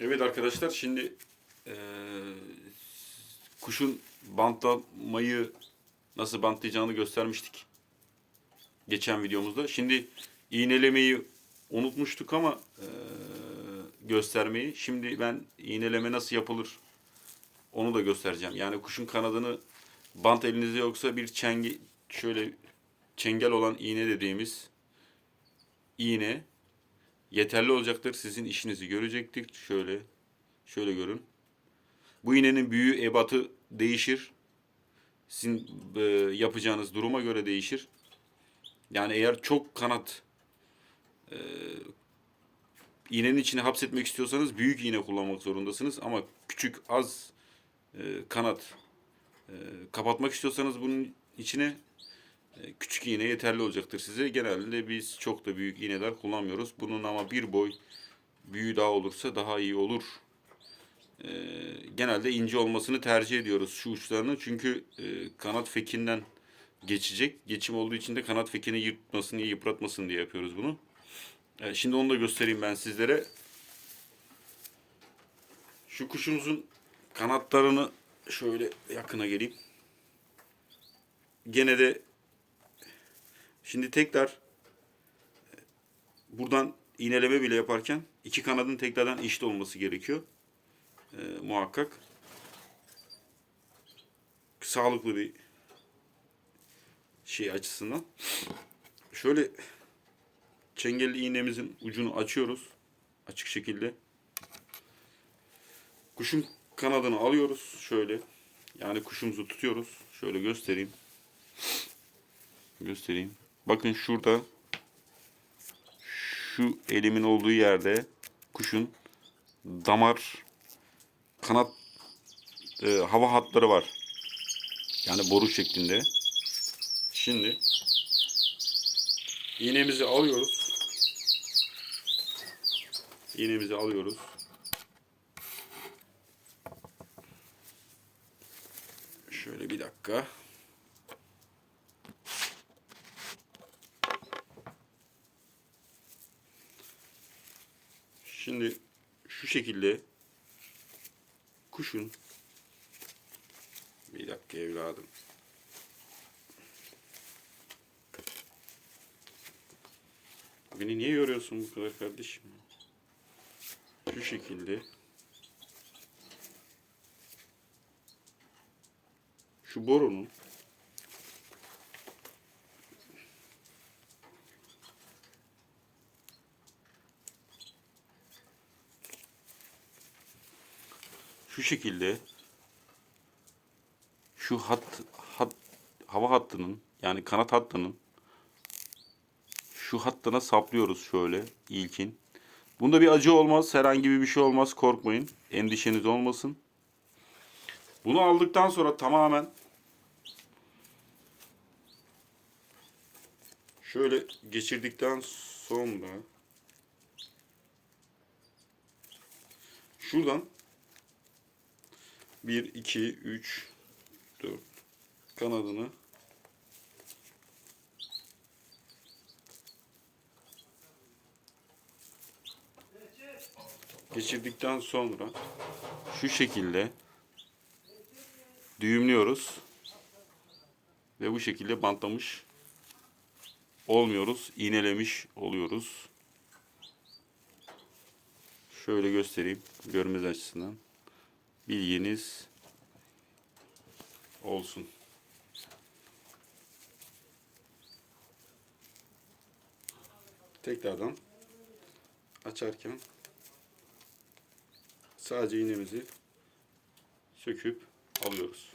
Evet arkadaşlar şimdi eee, kuşun bantlamayı nasıl bantlayacağını göstermiştik. Geçen videomuzda. Şimdi iğnelemeyi unutmuştuk ama eee, göstermeyi. Şimdi ben iğneleme nasıl yapılır onu da göstereceğim. Yani kuşun kanadını bant elinizde yoksa bir çenge şöyle çengel olan iğne dediğimiz iğne yeterli olacaktır. Sizin işinizi görecektir. Şöyle şöyle görün. Bu iğnenin büyüğü ebatı değişir. Sizin e, yapacağınız duruma göre değişir. Yani eğer çok kanat e, iğnenin içine hapsetmek istiyorsanız büyük iğne kullanmak zorundasınız. Ama küçük az e, kanat e, kapatmak istiyorsanız bunun içine küçük iğne yeterli olacaktır size. Genelde biz çok da büyük iğneler kullanmıyoruz. Bunun ama bir boy büyüğü daha olursa daha iyi olur. E, genelde ince olmasını tercih ediyoruz şu uçlarını. Çünkü e, kanat fekinden geçecek. Geçim olduğu için de kanat fekini yırtmasın diye, yıpratmasın diye yapıyoruz bunu. E, şimdi onu da göstereyim ben sizlere. Şu kuşumuzun kanatlarını şöyle yakına geleyim. Gene de Şimdi tekrar e, buradan iğneleme bile yaparken iki kanadın tekrardan eşit olması gerekiyor. E, muhakkak. Sağlıklı bir şey açısından. Şöyle çengelli iğnemizin ucunu açıyoruz. Açık şekilde. Kuşun kanadını alıyoruz. Şöyle. Yani kuşumuzu tutuyoruz. Şöyle göstereyim. Göstereyim. Bakın şurada şu elimin olduğu yerde kuşun damar kanat e, hava hatları var. Yani boru şeklinde. Şimdi iğnemizi alıyoruz. İğnemizi alıyoruz. Şöyle bir dakika. Şimdi şu şekilde kuşun bir dakika evladım. Beni niye yoruyorsun bu kadar kardeşim? Şu şekilde şu borunun şu şekilde şu hat, hat hava hattının yani kanat hattının şu hattına saplıyoruz şöyle ilkin. Bunda bir acı olmaz, herhangi bir şey olmaz korkmayın. Endişeniz olmasın. Bunu aldıktan sonra tamamen şöyle geçirdikten sonra şuradan 1, 2, 3, 4 kanadını. Geçirdikten sonra şu şekilde düğümlüyoruz. Ve bu şekilde bantlamış olmuyoruz, iğnelemiş oluyoruz. Şöyle göstereyim görmeniz açısından bilginiz olsun. Tekrardan açarken sadece iğnemizi söküp alıyoruz.